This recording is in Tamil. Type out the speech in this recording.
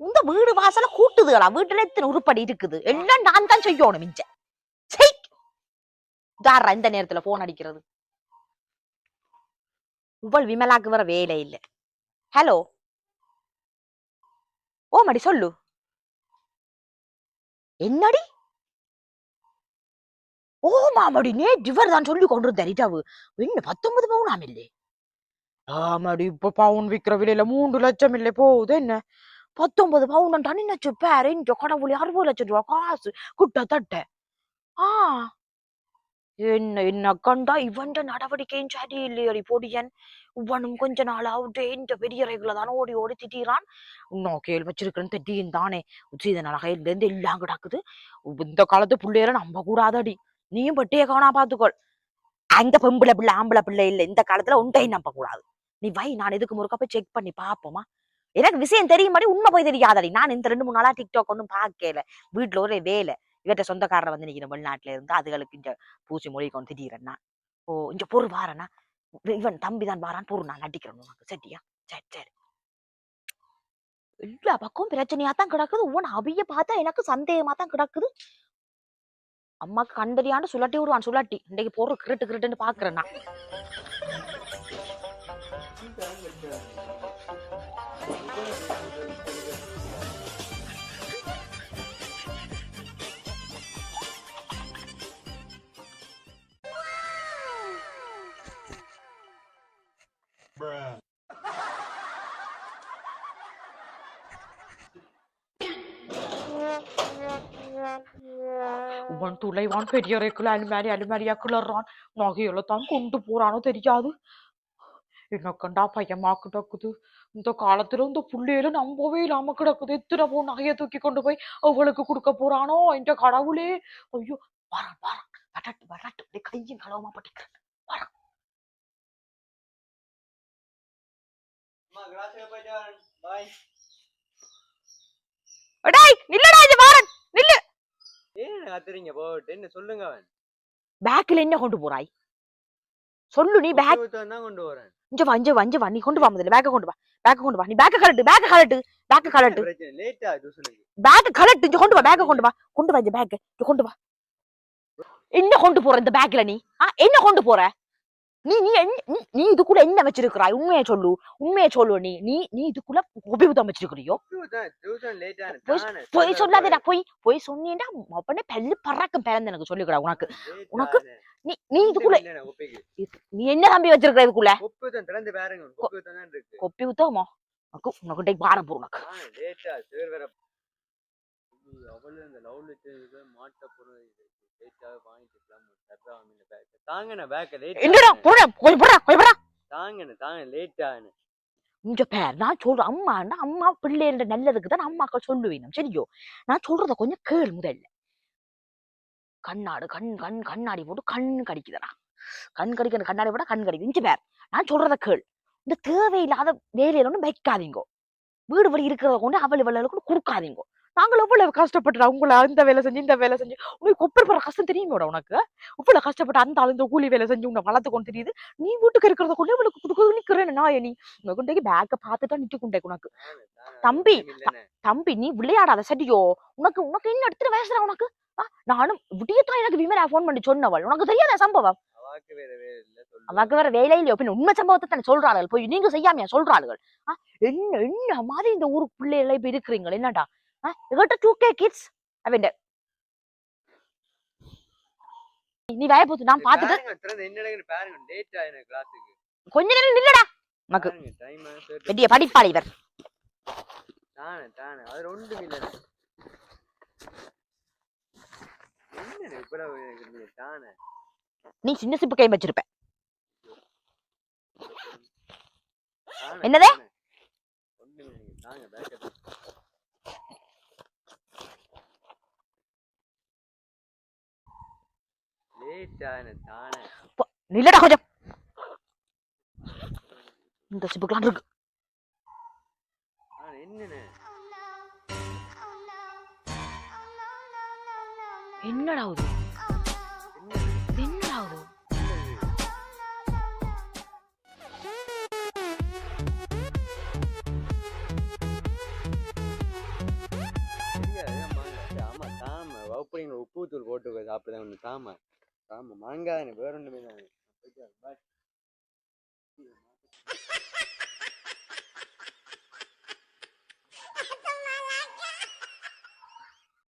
உங்க வீடு வாசல கூட்டுதுகளா வீட்டுல எத்தனை உருப்படி இருக்குது? எல்லாம் நான் தான் செய்யணும் மிஞ்ச. தாரா இந்த நேரத்துல போன் அடிக்கிறது. உவள் விமலாக்கு வர வேலை இல்ல. ஹலோ ஓ மடி சொல்லு. என்னடி? ஓ மாமடி நே இவர் தான் சொல்லி கொண்டு தரிட்டாவு என்ன பத்தொன்பது பவுனாம் இல்லே. ஆமாடி இப்ப பவுன் விக்கிற விலையில மூன்று லட்சம் இல்லை போகுது என்ன? பத்தொன்பது பவுன் நினைச்சு பேர் இங்க கடவுளி அறுபது லட்சம் ரூபா காசு. குட்ட தட்ட. ஆ. என்ன என்ன கண்டா? இவன் நடவடிக்கையும் சரியில்லையடி பொடியன். இவனும் கொஞ்ச நாளாவது இந்த பெரிய ரைகுல தானே ஓடி ஓடி திட்டிறான். இன்னும் கேள் வச்சிருக்கேன்னு திட்டியும் தானே. உச்சித நலகையில இருந்து எல்லாம் கிடக்குது. இந்த காலத்து பிள்ளையரை நம்ப கூடாதடி. நீயும் பட்டிய காணா பாத்துக்கோள். அந்த பொம்பளை பிள்ளை ஆம்பளை பிள்ளை இல்ல. இந்த காலத்துல உண்டையும் நம்ப கூடாது. நீ வை நான் இதுக்கு முறுக்க போய் செக் பண்ணி பாப்போமா? எனக்கு விஷயம் தெரியுமாடி உண்மை போய் தெரியாதடி. நான் இந்த ரெண்டு மூணு நாளா டிக்டாக் ஒன்றும் பார்க்கல வீட்டுல ஒரு வேலை. இவற்ற சொந்தக்காரரை வந்து நிற்கிற வெளிநாட்டுல இருந்து அதுகளுக்கு இந்த பூசி மொழி கொண்டு திடீரன்னா ஓ இங்க பொறு வாரனா? இவன் தம்பி தான் வாரான் பொறு நான் நட்டிக்கிறேன் உனக்கு. சரியா? சரி சரி. எல்லா பக்கம் பிரச்சனையா தான் கிடக்குது. உன் அபிய பார்த்தா எனக்கு சந்தேகமா தான் கிடக்குது. அம்மாக்கு கண்டறியாண்டு சுழட்டி விடுவான் சுழட்டி. இன்னைக்கு பொருள் கிருட்டு கிருட்டுன்னு பாக்குறேன் நான். உன் துளைவான் பெரிய ரேக்குல அலுமாரி அலுமாரியா கிளறான் நகையில தான் கொண்டு போறானோ தெரியாது. என்ன கண்டா பயமா கிடக்குது? இந்த காலத்துல இந்த புள்ளையில நம்பவே இல்லாம கிடக்குது. எத்தனை போ நகைய தூக்கி கொண்டு போய் அவளுக்கு கொடுக்க போறானோ? இந்த கடவுளே! ஐயோ! வரான் வரான் வரட்டு வரட்டு அப்படியே கையும் களவமா பட்டிக்கிறேன். என்ன சொல்லுங்க அவன். பேக்ல என்ன கொண்டு போறாய்? சொல்லு நீ பேக் கொண்டு வரேன் இங்க வா இங்க வா இங்க வா. நீ கொண்டு வா முதல்ல. பேக்க கொண்டு வா. பேக்க கொண்டு வா. நீ பேக்க கலட்டு பேக்க கலட்டு பேக்க கலட்டு பிரச்சனை லேட்டா இது சொல்லுங்க. பேக் கலட்டு இங்க கொண்டு வா பேக்க கொண்டு வா. கொண்டு வா இந்த பேக் இங்க கொண்டு வா. என்ன கொண்டு போற இந்த பேக்ல நீ? ஆ என்ன கொண்டு போற? நீ நீ நீ இதுக்குள்ள என்ன வச்சிருக்கிறாய்? உண்மையை சொல்லு. உண்மையை சொல்லு நீ. நீ நீ இதுக்குள்ள உபயோகம் வச்சிருக்கிறியோ? பொய் சொல்லாதடா பொய். பொய். சொன்னீண்டா அப்பனே பல்லு பறக்கும் பிறந்து எனக்கு சொல்லிக்கடா உனக்கு. உனக்கு நீ நீ இதுக்குள்ள நீ என்ன தம்பி வச்சிருக்கிற இதுக்குள்ள? கொப்பி ஊத்தமோ? உனக்கு உனக்கு டேக் பாரம் போற உனக்கு லேட்டா சேர் வேற. அவளு இந்த லவ் லெட்டர் மாட்ட பொருள் லேட்டா வாங்கிட்டு பேக் தாங்கண்ணே பேக் லேட் என்னடா போடா போய் போடா போய் போடா. தாங்கண்ணே தாங்க லேட்டான்னு இங்க பேர் நான் சொல்றேன் அம்மான்னா அம்மா பிள்ளைன்ற நல்லதுக்கு தான் அம்மாக்கள் சொல்லுவேன் சரியோ? நான் சொல்றத கொஞ்சம் கேள் முதல்ல. கண்ணாடு கண் கண் கண்ணாடி போட்டு கண் கடிக்குதுடா. கண் கடிக்கிற கண்ணாடி போட்டா கண் கடிக்குது. இங்க பேர். நான் சொல்றத கேள். இந்த தேவையில்லாத வேலையில ஒன்றும் வைக்காதீங்க. வீடு வழி இருக்கிறத கொண்டு அவள் இவளை கூட கொடுக்காதீங்க நாங்கள் எவ்வளவு கஷ்டப்பட்டுடா உங்களை அந்த வேலை செஞ்சு இந்த வேலை செஞ்சு. உனக்கு கொப்பர் போற கஷ்டம் தெரியுமோட உனக்கு? இவ்வளவு கஷ்டப்பட்டு அந்த ஆளு இந்த கூலி வேலை செஞ்சு உன்னை வளர்த்து கொண்டு தெரியுது. நீ வீட்டுக்கு இருக்கிறத கொண்டு இவளுக்கு கொடுக்க நிக்கிறேன் நான் நீ. உங்க கொண்டே பேக்க பார்த்துட்டா நிட்டு கொண்டே உனக்கு. தம்பி, தம்பி நீ விளையாடாத சரியோ? உனக்கு உனக்கு என்ன எடுத்துட்டு வயசுல உனக்கு? நானும் விடியத்தான் எனக்கு விமலா ஃபோன் பண்ணி சொன்னவள். உனக்கு தெரியாத சம்பவம்? அவாக்கு வேற வேலை இல்லையோ உண்மை சம்பவத்தை தானே சொல்றாளுகள் போய் நீங்க செய்யாமையா சொல்றாளுகள் என்ன என்ன மாதிரி இந்த ஊருக்கு பிள்ளைகளை இப்ப இருக்கிறீங்க? என்னடா? எங்கிட்ட டூ கே கிட்ஸ் அவன் நீ வய போத்து நான் பாத்துட்டு கொஞ்ச நேரம் நில்லடா. டைம் பெரிய படிப்பாளி இவர் தானே தானே அது ஒன்றும் இல்லை என்ன இவ்வளவு இருக்குது தானே நீ சின்ன சிப்பு கை வச்சிருப்ப. என்னது? நில்லடா கொஞ்சம். இந்த சிப்புக்கெல்லாம் இருக்கு. என்னடா இது? என்னடா இது? உப்புத்தூள் போட்டு சாப்பிடுதான் ஒன்று தாம தாம மாங்காய் வேற ஒன்றுமே தான்